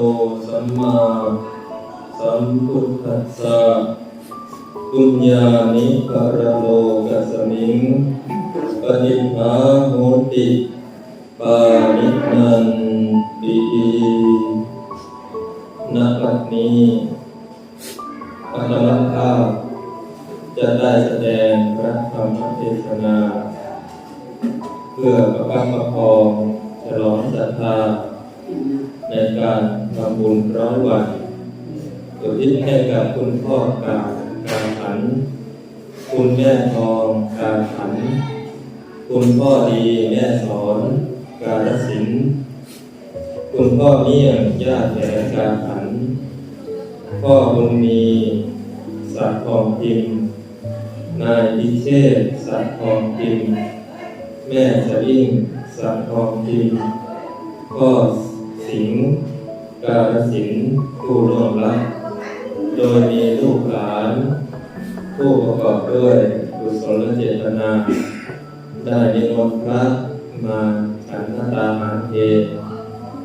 โตสัมมาสัมพุทธัสสะปุญญานิกรโลกัสมิงปฏิภาโหติปานินันตินับัดนี้อัตมภาพจะได้แสดงพระธรรมเทศนา เพื่อประคับประคองฉลองศรัทธา ในการทำบุญร้อยวันอุทิศให้กับคุณพ่อการการขัน คุณแม่ทองการขัน คุณพ่อดีแม่สอนการศิลคุณพ่อเมี่ยงญาติแหนการขัน พ่อบุญมีสัตว์ทองพิมนายดิเชษสัตว์ทองพิมแม่สลิ่งสัตว์ทองพิมพ่อ สิงห์การสินธุ์ผู้ร่วมรับโดยมีลูกหลาน ผู้ประกอบด้วยกุศลเจตนา ได้นิมนต์พระมาฉันทตาหารเพล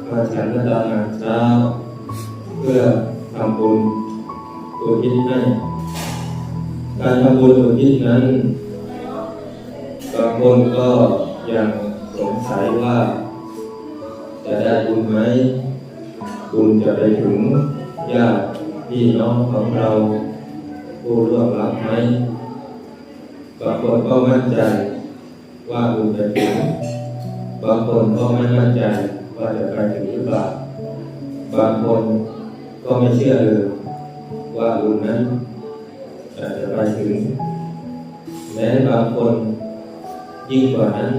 มาฉันทตาหารเช้า เพื่อทำบุญอุทิศให้การทำบุญอุทิศนั้นบางคนก็ยังสงสัยว่า จะได้บุญไหมบุญจะไปถึงญาติพี่น้องของเราผู้ร่วมรับไหมบางคนก็มั่นใจว่าบุญจะถึงบางคนก็ไม่มั่นใจว่าจะไปถึงหรือเปล่าบางคนก็ไม่เชื่อเลยว่าบุญนั้นจะไปถึงแม้บางคนยิ่งกว่านั้น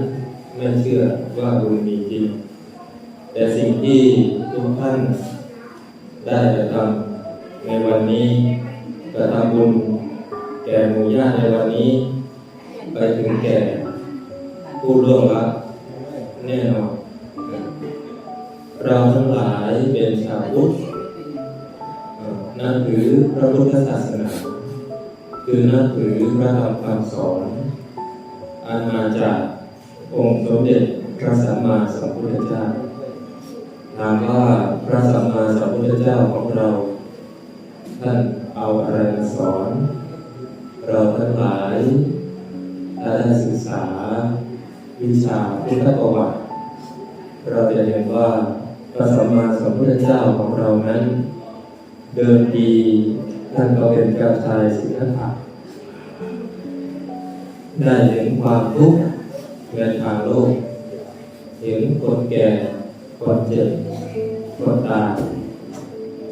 ไม่เชื่อว่าบุญมีจริง แต่สิ่งที่ทุกท่านได้กระทำในวันนี้กระทำบุญแก่หมู่ญาติในวันนี้ ไปถึงแก่ผู้ร่วงรับแน่นอนเราทั้งหลายเป็นชาวพุทธเอ่นับถือพระพุทธศาสนา คือนับถือพระธรรมคำสอนอันมาจากองค์สมเด็จพระสัมมาสัมพุทธเจ้า ถามว่าพระสัมมาสัมพุทธเจ้าของเรา ท่านเอาอะไรมาสอน เราทั้งหลายถ้าได้ศึกษา วิชาพุทธประวัติ เราจะเห็นว่าพระสัมมาสัมพุทธเจ้าของเรานั้น เดิมทีท่านก็เป็นกาชายสิทธัตถะได้เห็นความทุกข์ในทางโลก เห็นคนแก่ คนเจ็บคนตาย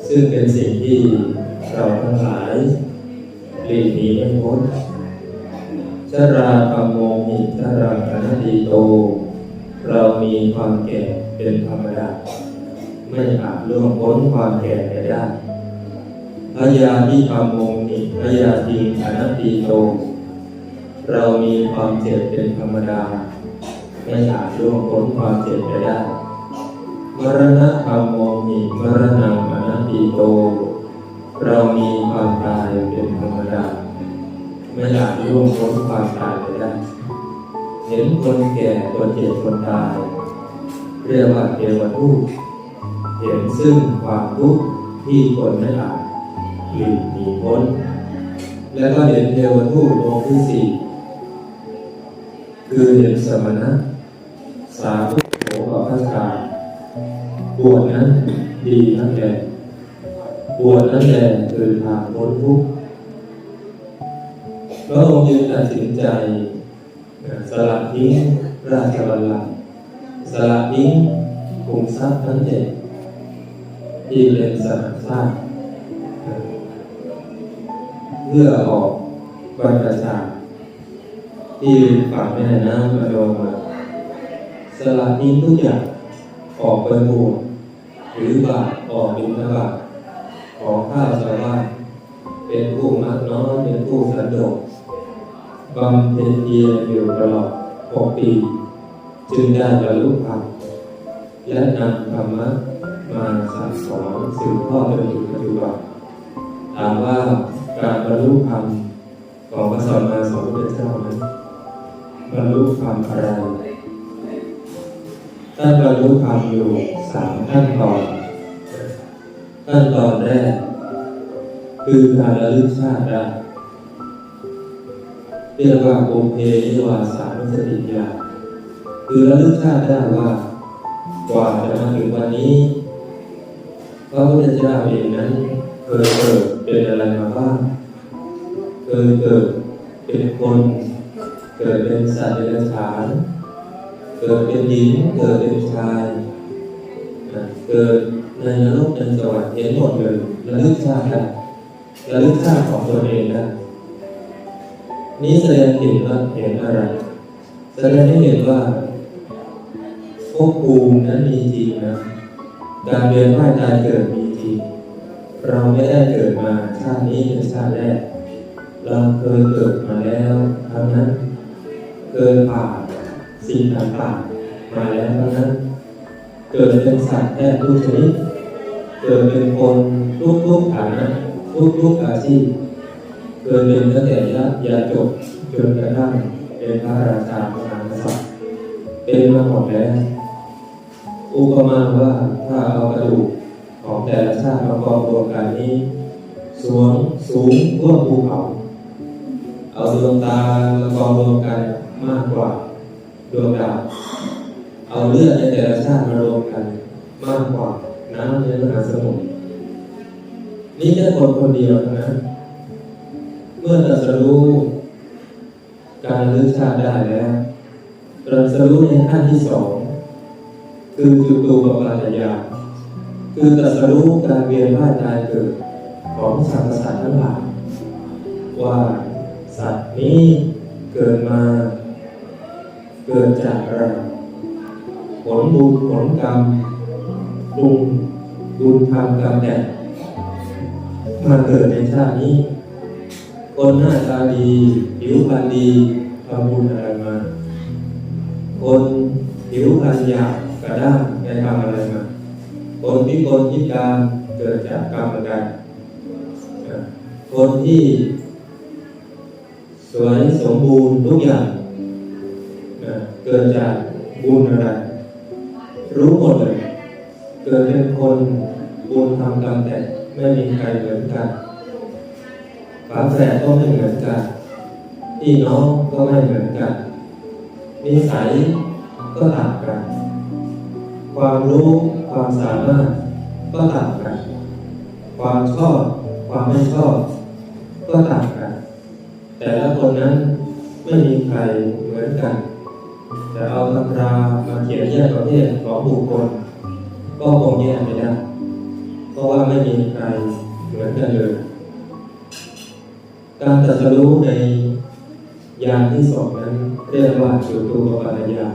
ซึ่งเป็นสิ่งที่เราทั้งหลายหลีกหนีไม่พ้นชราธรรมโมหิชราคณตีโต เรามีความแก่เป็นธรรมดา ไม่อาจล่วงพ้นความแก่ไปได้พยาธิธรรมโมหิพยาธิคณตีโต เรามีความเจ็บเป็นธรรมดา ไม่อาจล่วงพ้นความเจ็บไปได้ มรณะธรรมโมหิมรณะมณติโต เรามีความตายเป็นธรรมดา ไม่อยาจล่วงพ้นความตายไปได้ เห็นคนแก่คนเจ็บคนตาย เรียกว่าเทวทูตเห็นซึ่งความทุกข์ที่คนไม่อาจหลีกหนีพ้น แล้วก็เห็นเทวทูตองค์ที่สี่คือเห็นสมณะสาธุ บวชนั้นดีนั่นแหละบวชนั่นแหละคือทางพ้นทุกข์พระองค์จึงตัดสินใจสละทิ้ราชบัลลังก์สละทิ้คุมทรัพย์ทั้งเจ็ดที่เป็นสมณชาติเพื่อออกบรรพชาที่ฝั่งแม่น้ำอโดมาสละทิ้ทุกอย่างออกไปบวช หรือบาทออกบิณฑบาขอข้าชาวบ้านเป็นผู้มักน้อยเป็นผู้สันโดษบำเพ็ญเพียรอยู่ตลอดหกปี จึงได้บรรลุธรรมและนำธรรมะมาสั่งสอนสืบทอดจนถึงปัจจุบันถามว่าการบรรลุธรรมของพระสัมมาสัมพุทธเจ้านั้นบรรลุธรรมอะไร ท่านบรรลุธรรมอยู่สามขั้นตอน ขั้นตอนแรก คือการระลึกชาติได้เรียกว่าโอเพนิวาสานุสติญาคือระลึกชาติได้ว่ากว่าจะมาถึงวันนี้พระพุทธเจ้าเองนั้นเคยเกิดเป็นอะไรมาบ้างเคยเกิดเป็นคน เกิดเป็นสัตว์เดรัจฉาน เกิดเป็นหญิง เกิดเป็นชาย เกิดในนรกในสวรรค์เห็นหมดเลยระลึกชาติระลึกชาติของตัวเองได้นี้แสดงเห็นว่าเห็นอะไร แสดงให้เห็นว่าภพภูมินั้นมีจริงนะ การเวียนว่ายตายเกิดมีจริง เราไม่ได้เกิดมาชาตินี้เป็นชาติแรก เราเคยเกิดมาแล้วทั้งนั้น เคยผ่าน สิ่งต่างๆมาแล้วนั้นเกิดเป็นสัตว์แท้ทุกชนิดเกิดเป็นคนทุกๆฐานะทุกๆอาชีพเกิดเป็นตั้งแต่ยะยาจบจนกระทั่งเป็นพระราชามหากษัตริย์เป็นมาหมดแล้วอุปมาว่าถ้าเอากระดูกของแต่ละชาติมากองรวมกันนี้สูงสูงท่วมภูเขา เอาดวงตามากองรวมกันมากกว่า ดวงดาวเอาเลือดในแต่ละชาติมารวมกัน มากกว่าน้ำในมหาสมุทรนี่แค่คนคนเดียวนั้นเมื่อตรัสรู้การเลือกชาติได้แล้วตรัสรู้ในขั้นที่สองคือจุตูปปาตยาคือตรัสรู้การเวียนว่ายตายเกิดของสรรพสัตว์ทั้งหลายว่าสัตว์นี้เกิดมา เกิดจากอะไรผลบุญผลกรรมปรุงบุญทำกรรมแต่มาเกิดในชาตินี้ คนหน้าตาดีผิวพรรณดีทำบุญอะไรมา คนผิวพรรณหยาบกระด้างไปทำอะไรมา คนที่คนพิการเกิดจากกรรมใดนคนที่สวยสมบูรณ์ทุกอย่าง เกิดจากบุญอะไรรู้หมดเลย เกิดเป็นคนบุญทำกรรมแต่ไม่มีใครเหมือนกันฝาแฝดก็ไม่เหมือนกันพี่น้องก็ไม่เหมือนกันนิสัยก็ต่างกัน ความรู้ความสามารถก็ต่างกัน ความชอบความไม่ชอบก็ต่างกัน แต่ละคนนั้นไม่มีใครเหมือนกัน จะเอาตำรามาเขียนแยกประเภทของบุคคลก็คงแยกไม่ได้เพราะว่าไม่มีใครเหมือนกันเลย การตรัสรู้ในยานที่สองนั้นเรียกว่าจุตูปปัญญา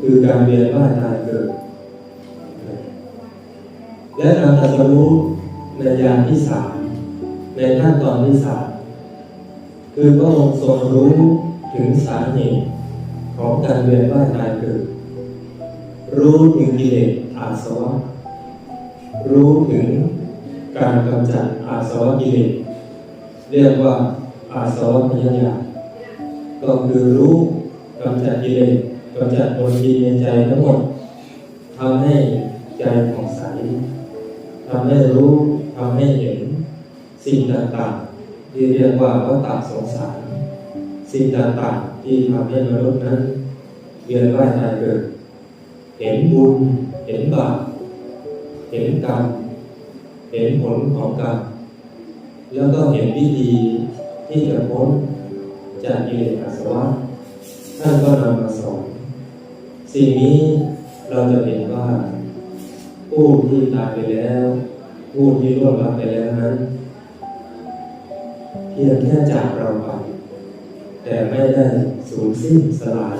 คือการเวียนว่ายตายเกิด และการตรัสรู้ในยานที่สามในขั้นตอนที่สามคือพระองค์ทรงรู้ถึงสาเหตุ ของการเวียนว่ายตายเกิด รู้ถึงกิเลสอาสวะ รู้ถึงการกำจัดอาสวะกิเลสเรียกว่าอาสวะพยายาก็คือรู้กำจัดกิเลสกำจัดมลทินในใจทั้งหมดทำให้ใจผ่องใสทำให้รู้ทำให้เห็นสิ่งต่างๆที่เรียกว่าวัฏฏะสงสาร สิ่งต่างๆ ที่ทำให้มนุษย์นั้นเวียนว่ายตายเกิด เห็นบุญ เห็นบาป เห็นกรรม เห็นผลของกรรม แล้วก็เห็นวิธีที่จะพ้นจากกิเลสอาสวะท่านก็นำมาสอนสิ่งนี้เราจะเห็นว่าผู้ที่ตายไปแล้ว ผู้ที่ร่วงรับไปแล้วนั้นเพียงแค่จากเราไป แต่ไม่ได้ สูญสิ้นสลาย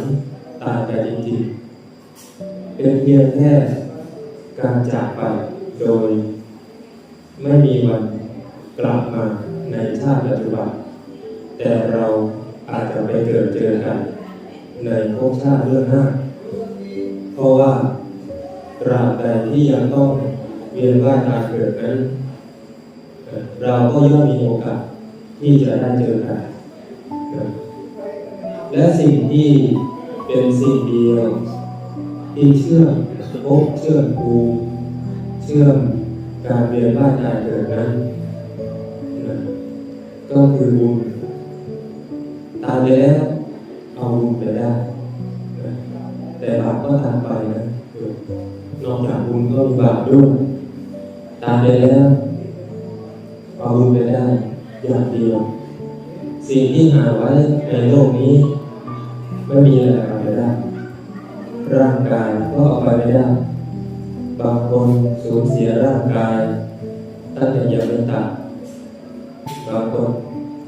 ตายไปจริงๆเป็นเพียงแค่การจากไปโดย ไม่มีวันกลับมาในชาติปัจจุบัน แต่เราอาจจะไปเกิดเจอกัน ในภพชาติเรื่องหน้า เพราะว่าตราบใดที่ยังต้องเวียนว่ายตายเกิดนั้น เราก็ย่อมมีโอกาสที่จะได้เจอกัน และสิ่งที่เป็นสิ่งเดียว ที่เชื่อมภพเชื่อมภูมิเชื่อมการเวียนว่ายตายเกิดนั้นก็คือบุญตายไปแล้วเอาบุญไปได้ แต่บาปก็ตามไปนะนอกจากบุญก็มีบาปด้วยตายไปแล้วเอาบุญไปได้อย่างเดียว สิ่งที่หาไว้ในโลกนี้ ไม่มีอะไรเอาไปได้ร่างกายก็เอาไปไม่ได้ บางคนสูญเสียร่างกายตั้งแต่ยังไม่ตายบางคน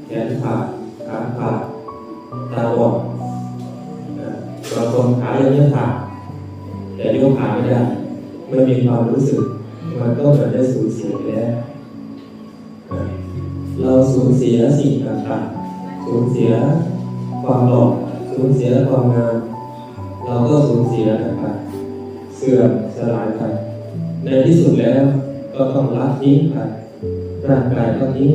แขนขาดขาขาดตาบอดบางคนขายังไม่ขาดแต่ยกขาไม่ได้ไม่มีความรู้สึก มันก็เหมือนได้สูญเสียแล้วเราสูญเสียสิ่งต่างๆ สูญเสียความหล่อ ญเสียและความงามเราก็สูญเสียไปเสื่อมสลายไปในที่สุดแล้วก็ต้องละทิ้งไปร่างกายก็ทิ้ง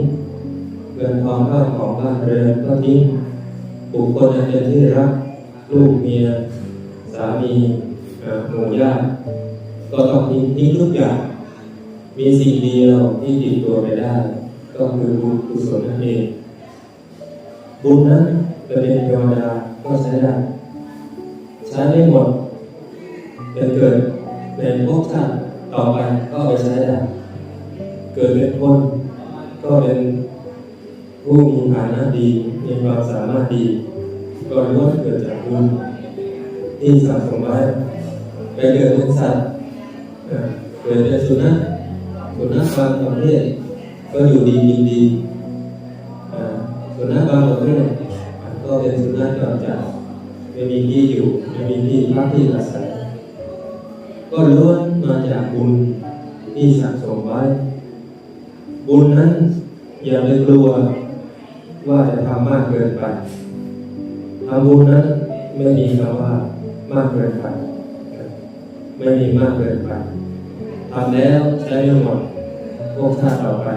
เงินทองข้าวของบ้านเรือนก็ทิ้งบุคคลอันเป็นที่รักลูกเมีย สามีเอ่อหมู่ญาติก็ต้องทิ้งทิ้งทุกอย่างมีสิ่งเดียวที่ติดตัวไปได้ ก็คือบุญกุศลนั่นเองบุญนั้นจะเป็นเทวดา ก็ใช้ได้ใช้ไม่หมดเป็นเกิดเป็นภพชาติต่อไปก็ไปใช้ได้ เกิดเป็นคนก็เป็นผู้มีฐานะดีมีความสามารถดีก็ล้วนเกิดจากบุญที่สะสมไว้ไปเกิดเป็นสัตว์เอ่อเกิดเป็นสุนัขสุนัขบางประเภทก็อยู่ดีกินดีสุนัขบางประเภท ก็เป็นสุนัขจรจัดไม่มีที่อยู่ไม่มีที่พักที่อาศัยก็ล้วนมาจากบุญที่สะสมไว้ บุญนั้นอย่าไปกลัวว่าจะทำมากเกินไปทำบุญนั้นไม่มีคำว่ามากเกินไปไม่มีมากเกินไปทำแล้วใช้ไม่หมดพวกชาต่อไป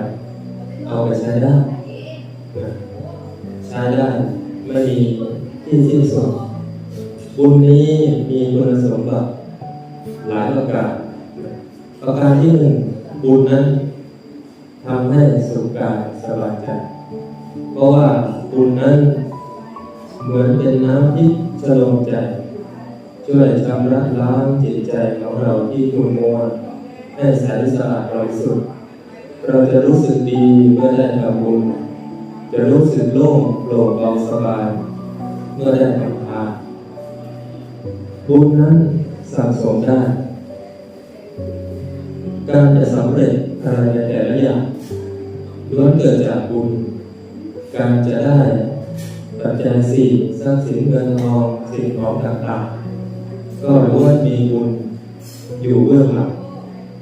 เอาไปใช้ได้ใช้ได้ ไม่มีที่สิ้นสุดบุญนี้มีคุณสมบัติหลายประการประการที่หนึ่งบุญนั้นทำให้สุขกายสบายใจ เพราะว่าบุญนั้นเหมือนเป็นน้ำที่สลงใจ ช่วยชำระล้างจิตใจของเราที่ขุ่นมัวให้ใสสะอาดบริสุทธิ์เราจะรู้สึกดีเมื่อได้ทำบุญ จะรู้สึกโล่งโปร่งเบาสบาย เมื่อได้ทำทานบุญนั้นสะสมได้ การจะสำเร็จอะไรในแต่ละอย่างล้วนเกิดจากบุญ การจะได้ปัจจัยสี่ทรัพย์สินเงินทองสิ่งของต่างๆ ก็ล้วนมีบุญอยู่เบื้องหลัง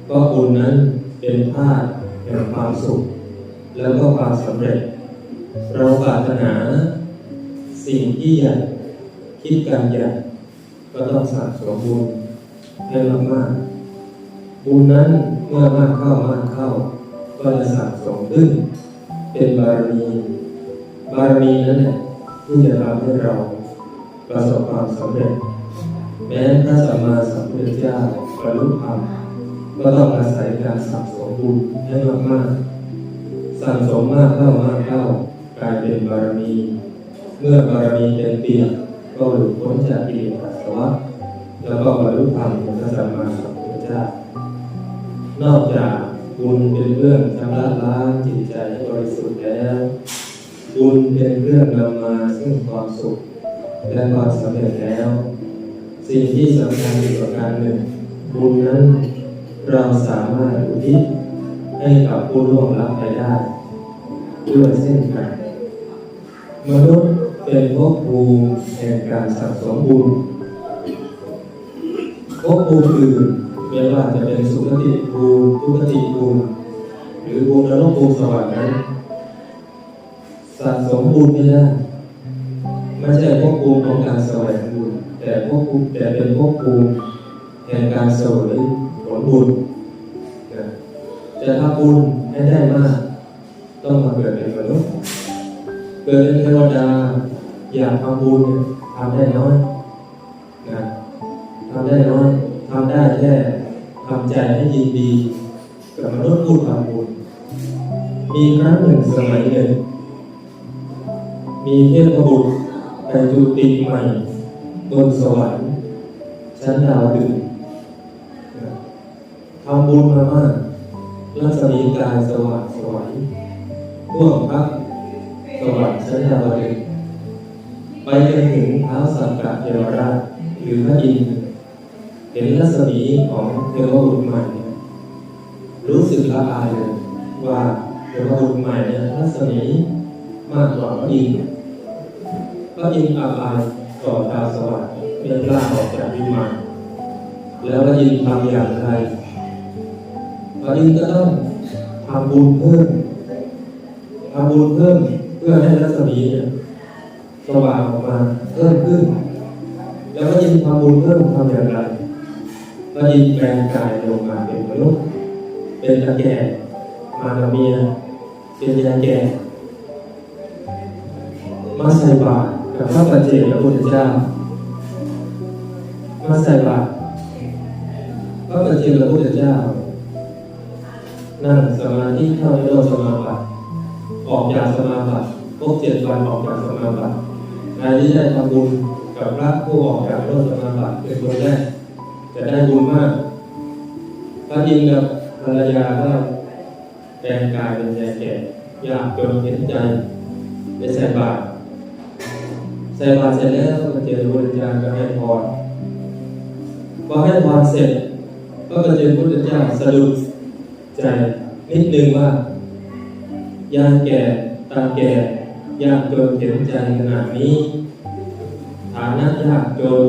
เพราะบุญนั้นเป็นธาตุแห่งความสุข แล้วก็ความสำเร็จ เราปรารถนา สิ่งที่ใหญ่คิดการใหญ่ก็ต้องสะสมบุญให้มากๆบุญนั้นเมื่อมากเข้ามากเข้า ก็จะสะสมขึ้น เป็นบารมี บารมีนั้นเนี่ยที่จะทำให้เราประสบความสำเร็จ แม้พระสัมมาสัมพุทธเจ้าบรรลุธรรมก็ต้องอาศัยการสะสมบุญให้มากๆสะสมมากเข้ามากเข้า กลายเป็นบารมี เมื่อบารมีเต็มเปี่ยมก็หลุดพ้นจากกิเลสอาสวะแล้วก็บรรลุธรรมเป็นพระสัมมาสัมพุทธเจ้านอกจากบุญเป็นเรื่องชำระล้างจิตใจให้บริสุทธิ์แล้วบุญเป็นเรื่องนำมาซึ่งความสุขและความสำเร็จแล้ว สิ่งที่สำคัญอีกประการหนึ่งบุญนั้นเราสามารถอุทิศให้กับผู้ร่วงลับไปได้ด้วยเช่นกัน มนุษย์เป็นภพภูมิแห่งการสะสมบุญภพภูมิอื่นไม่ว่าจะเป็นสุขติภูมิทุกติภูมิหรือภูมินรกภูมิสวรรค์นั้นสะสมบุญไม่ได้ไม่ใช่ภพภูมิของการแสวงบุญแต่ภพภูมิแต่เป็นภพภูมิแห่งการเสวยผลบุญนะจะทำบุญให้ได้มาก ต้องมาเกิดเป็นมนุษย์ เกิดเป็นเทวดาอยากทำบุญทำได้น้อยนะทำได้น้อยทำได้แค่ทำใจให้ยินดีกับมนุษย์ผู้ทำบุญ มีครั้งหนึ่งสมัยหนึ่ง มีเทพบุตรไปจุติใหม่บนสวรรค์ชั้นดาวดึงทำบุญมามากรัศมีกายสว่างสวยท่วมพัก สวรรค์ชั้นดาวดึงไปจนถึงเท้าสักกะเทวราชหรือพระอินทร์เห็นรัศมีของเทวบุตรใหม่ รู้สึกละอายเลยว่าเทวบุตรใหม่เนี่ยรัศมีมากกว่าพระอินทร์พระอินทร์อาลัยต่อดาวสวรรค์เป็นล่าออกจากวิมานแล้วพระอินทร์ทำอย่างไรพระอินทร์ก็ต้องทำบุญเพิ่มทำบุญเพิ่ม พื่อให้รัศมีสว่างออกมาเพิ่มขึ้น แล้วพระอินทำบุญเพิ่มทำอย่างไรพระอินแปลงกายลงมาเป็นมนุษย์เป็นตะแก่มากับเมียเป็นยาแก่มาใส่บาตรกับพระปัจเจกพระพุทธเจ้ามาใส่บาตรพระปัจเจกพระพุทธเจ้านั่งสมาธิเข้าในโลกสมาบัติ ออกจากสมาบัติครบเจ็ดวันออกจากสมาบัติใครที่ได้ทำบุญกับพระผู้ออกจากโลกสมาบัติเป็นคนแรกจะได้บุญมากพระอินทร์กับภรรยาก็แปลงกายเป็นแก่แก่ยากจนเห็นใจไปใส่บาตรใส่บาตรเสร็จแล้วก็เจอพระพุทธเจ้าก็ให้พรพอให้พรเสร็จ ก็เจอพระพุทธเจ้าสะดุดใจนิดนึงว่า ยายแก่ตาแก่ยากจนเข็นใจขนาดนี้ ฐานะยากจน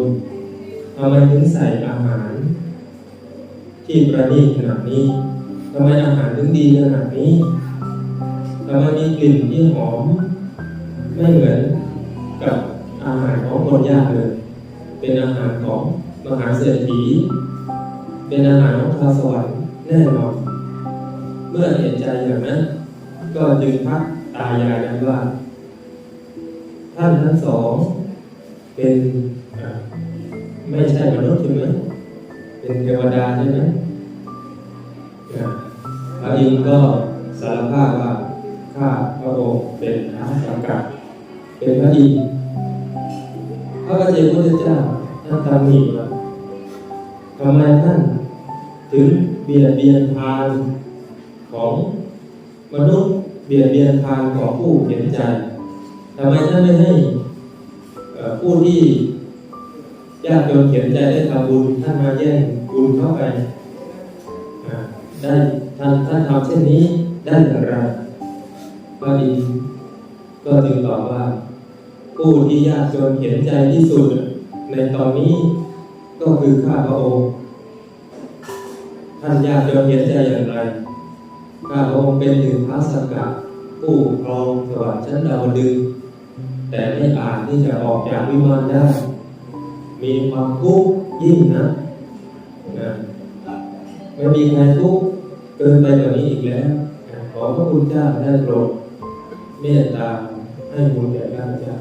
ทำไมถึงใส่อาหาร ที่ประณีตขนาดนี้ทำไมอาหารถึงดีขนาดนี้ทำไมมีกลิ่นที่หอม ไม่เหมือนกับอาหารของคนยากเลย เป็นอาหารของมหาเศรษฐี เป็นอาหารของชาวสวรรค์แน่นอน เมื่อเห็นใจอย่างนั้น ก็จึงพักตายายกันว่า ท่านทั้งสองเป็นไม่ใช่มนุษย์ใช่ไหมเป็นเทวดาใช่ไหมพระอินทร์ก็สารภาพว่าข้าพระองค์เป็นท้าสังกัดเป็นพระอินทร์พระปัจเจกพุทธเจ้าท่านตำหนิว่าทำไมท่านถึงเบียดเบียนทานของ มนุษย์เบียดเบียนทานของผู้เห็นใจทำไมท่านไม่ให้ผู้ที่ยากจนเห็นใจได้ทำบุญท่านมาแย่งบุญเข้าไปได้ท่านท่านทำเช่นนี้ได้อย่างไรพระอินทร์ก็จึงตอบว่า ผู้ที่ยากจนเห็นใจที่สุด ในตอนนี้ก็คือข้าพระองค์ท่านยากจนเห็นใจอย่างไร ข้าพระองค์เป็นถึงพระสกะผู้ครองสวรรค์ชั้นดาวดึง แต่ไม่อาจที่จะออกจากวิมานได้ มีความทุกข์ยิ่งนะนะไม่มีใครทุกข์เกินไปกว่านี้อีกแล้วขอพระคุณเจ้าได้โปรดเมตตาให้บุญแก่ข้าพเจ้า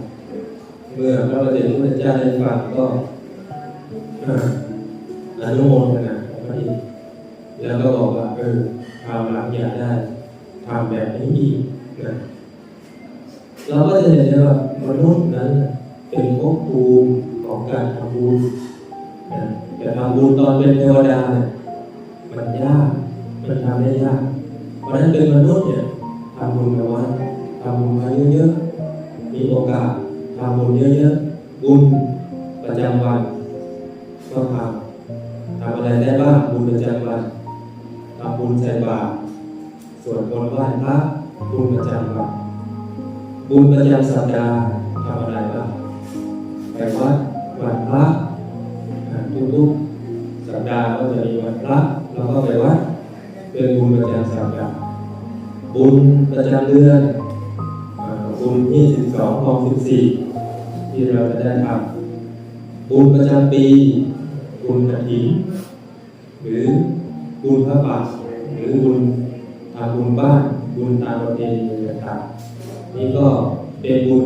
เมื่อพระประเดชพระเจ้าได้ฟังก็อ่านุโมทนาพระอินทร์แล้วก็บอกว่าเออ คราวหลังอย่าได้ทำแบบนี้อีกนะเราก็จะเห็นได้ว่ามนุษย์นั้นเป็นภพภูมิของการทำบุญนะแต่ทำบุญตอนเป็นเทวดาเนี่ยมันยากมันทำได้ยาก เพราะฉะนั้นเป็นมนุษย์เนี่ยทำบุญกับวัดทำบุญมาเยอะๆมีโอกาสทำบุญเยอะๆบุญประจำวันก็ทำทำอะไรได้บ้างบุญประจำวัน ทำบุญใส่บาตรสวดมนต์ไหว้พระบุญประจำวันบุญประจำสัปดาห์ทำอะไรบ้างไปวัดวันพระอ่าทุกๆสัปดาห์ก็จะมีวันพระเราก็ไปวัดเป็นบุญประจำสัปดาห์บุญประจำเดือนบุญที่12ของ14 ที่เราจะได้ทำบุญประจำปีบุญกฐินหรือ บุญพระบาทหรือบุญทำบุญบ้านบุญตามประเพณีต่างๆนี่ก็เป็นบุญ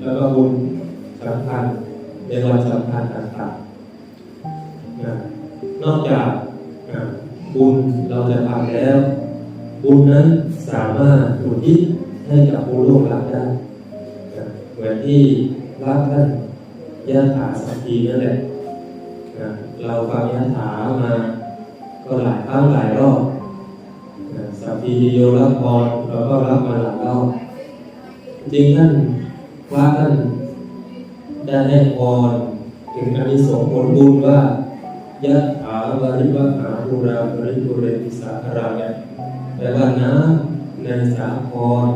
แล้วก็บุญสำคัญในวันสำคัญต่างๆนะนอกจากอ่าบุญเราจะทำแล้ว บุญนั้นสามารถอุทิศให้กับผู้ร่วงรับได้นะเหมือนที่พระท่านยะถาสักทีนั่นแหละนะเราฟังยะถามา ก็หลายครั้งหลายรอบสัพพีติโยรับพรเราก็รับมาหลายรอบจริงท่านพระท่านได้ให้พรถึงอานิสงส์ผลบุญว่ายะถาวาริวหาภูราภริปุเรติสาคราเนี่ยแปลว่าน้ำในสาคร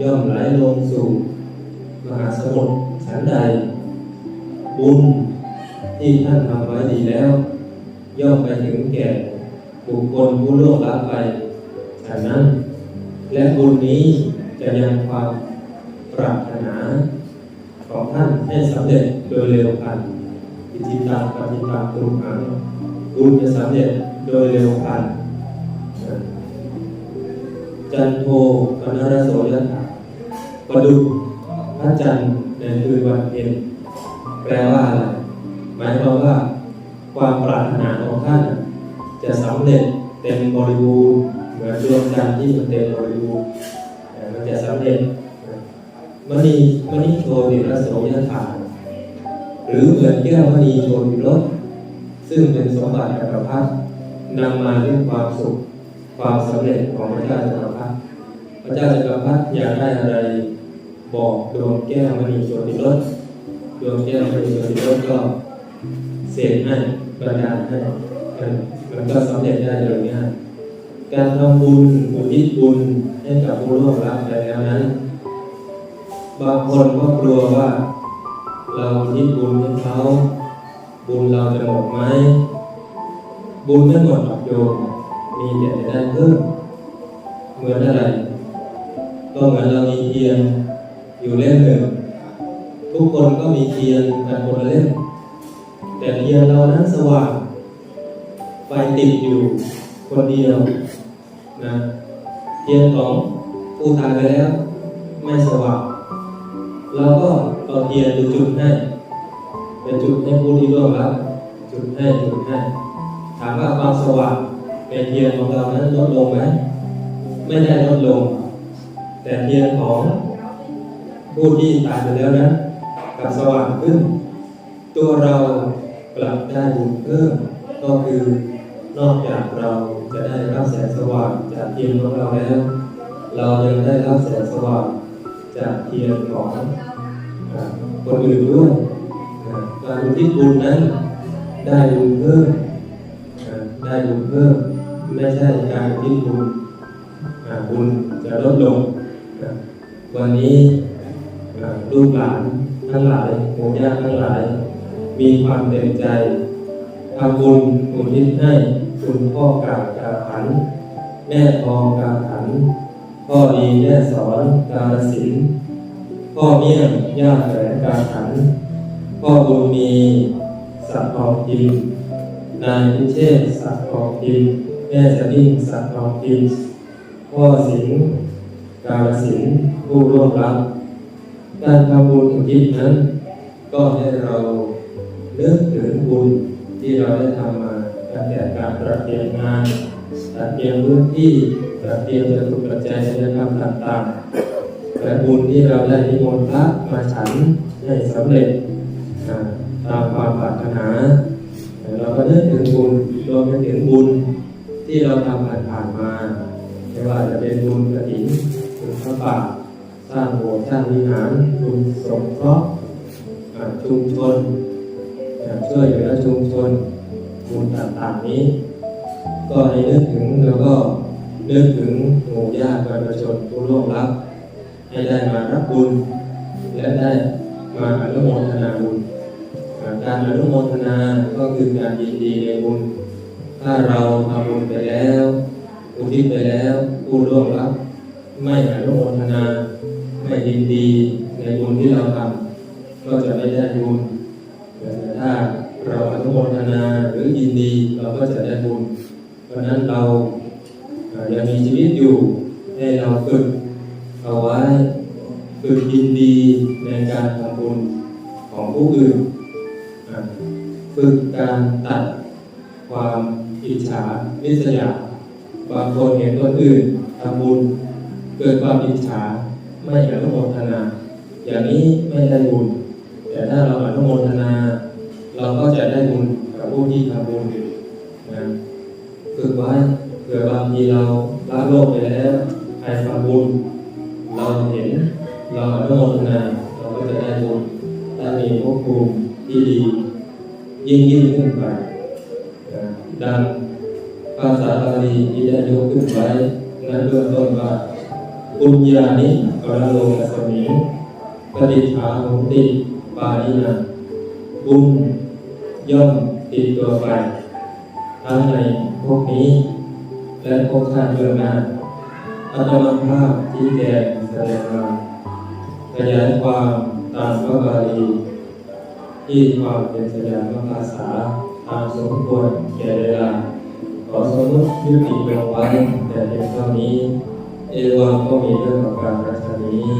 ย่อมไหลลงสู่มหาสมุทรฉันใดบุญที่ท่านทำไว้ดีแล้ว ย่อมไปถึงแก่บุคคลผู้ล่วงลับไปฉะนั้น และบุญนี้จะยังความปรารถนาของท่านให้สำเร็จโดยเร็วพันอิจิตังปฏิปังตุหังบุญจะสำเร็จโดยเร็วพันจันโทปนรโสยถาประดุพระจันทร์ในคืนวันเพ็ญแปลว่าอะไรหมายความว่า ความปรารถนาของท่าน จะสำเร็จเต็มบริบูรณ์เหมือนดวงจันทร์ที่มันเต็มบริบูรณ์มันจะสำเร็จมณีมณีโชติรโสยถาหรือเหมือนแก้วมณีโชติรสซึ่งเป็นสมบัติอัตภพนำมาด้วยความสุขความสำเร็จของพระเจ้าจักรพรรดิพระเจ้าจักรพรรดิอยากได้อะไร บอกดวงแก้วมณีโชติรสดวงแก้วมณีโชติรสก็เสกให้ ประดาลให้มันมันก็สำเร็จได้โดยง่ายการทำบุญอุทิศบุญให้กับผู้ร่วงรับไปแล้วนั้น บางคนก็กลัวว่า เราอุทิศบุญให้เขาบุญเราจะหมดไหมบุญไม่หมดหรอกโยมมีแต่ได้เพิ่มเหมือนอะไรก็เหมือนเรามีเทียนอยู่เล่มหนึ่งทุกคนก็มีเทียนกันคนละเล่ม แต่เทียนเรานั้นสว่างไฟติดอยู่คนเดียวนะเทียนของผู้ตายไปแล้ว ไม่สว่างเราก็เอาเทียนไปจุดให้เป็นจุดให้ผู้ที่ร่วงรับจุดให้จุดให้ถามว่าความสว่างเป็นเทียนของเรานั้นลดลงไหมไม่ได้ลดลง แต่เทียนของผู้ที่ตายไปแล้วนั้นกับสว่างขึ้น ตัวเรา กลับได้บุญเพิ่มก็คือนอกจากเราจะได้รับแสงสว่างจากเทียนของเราแล้ว เรายังได้รับแสงสว่างจากเทียนของคนอื่นด้วยการอุทิศบุญนั้น ได้บุญเพิ่มได้บุญเพิ่มไม่ใช่การคิดบุญบุญจะลดลงวันนี้ลูกหลานทั้งหลายหมู่ญาติทั้งหลาย มีความเต็มใจทำบุญอุทิศให้คุณพ่อกาบกาขัน แม่ทองกาขัน พ่อดีแม่สอนกาลสินธุ์พ่อเมี่ยงย่าแฝงกาขัน พ่อบุญมีสัตว์ทองกินนายพิเชษสักทองพิมแม่สนิ่งสักทองพิมพ่อสิงห์กาลสินธุ์ผู้ร่วมรับการทำบุญอุทิศนั้น ก็ให้เรา เลิกถึงบุญที่เราได้ทำมาตั้งแต่การตระเตรียมงานตระเตรียมพื้นที่ตระเตรียมจตุปัจจัยศีลธรรมต่างๆและบุญที่เราได้นิมนต์พระมาฉันให้สำเร็จตามความปรารถนา เราก็นึกถึงบุญรวมไปถึงบุญที่เราทำผ่านๆมาไม่ว่าจะเป็นบุญกระถิ่นบุญพระป่าสร้างโบสถ์สร้างวิหารบุญสงเคราะห์ชุมชน อ่าช่วยเหลือชุมชนบุญต่างๆนี้ ก็ให้นึกถึงแล้วก็นึกถึงหมู่ญาติประชาชนผู้ร่วมรับให้ได้มารับบุญและได้มาอนุโมทนาบุญการอนุโมทนาก็คือการยินดีในบุญ ถ้าเราทำบุญไปแล้วอุทิศไปแล้วผู้ร่วงรับ ไม่อนุโมทนา ไม่ยินดีในบุญที่เราทำก็จะไม่ได้บุญ ถ้าเราอนุโมทนาหรือยินดีเราก็จะได้บุญเพราะนั้นเราอยังมีชีวิตอยู่ให้เราฝึกเอาไว้ฝึกยินดีในการทำบุญของผู้อื่นฝึกการตัดความอิจฉาริษยาบางคนเห็นคนอื่นทำบุญเกิดความอิจฉาไม่อนุโมทนา อย่างนี้ไม่ได้บุญ แต่ถ้าเราอนุโมทนา เราก็จะได้บุญกับผู้ที่ทำบุญนะฝึกไว้เผื่อบางทีเราละโลกไปแล้วใครทำบุญ เราเห็นเราอนุโมทนาเราก็จะได้บุญได้มีภพภูมิที่ดียิ่งยิ่งขึ้นไปดังภาษาบาลีที่ได้ยกขึ้นไว้นั้นเบื้องต้นว่าปุญญานิกรโลกสมิงปฏิฐาหุติปานินาบุญ ย่อมติดตัวไปทั้งในพวกนี้ และพวกชาติเบื้องหน้าอัตมาภาพที่แกแสดงมาขยายความตามพระบาลีที่ความเป็นสยามภาษาตามสมควรแก่เวลาขอสมมติยุติลงไว้แต่เพียงเท่านี้ เอวังก็มีเรื่องของการรัชนี้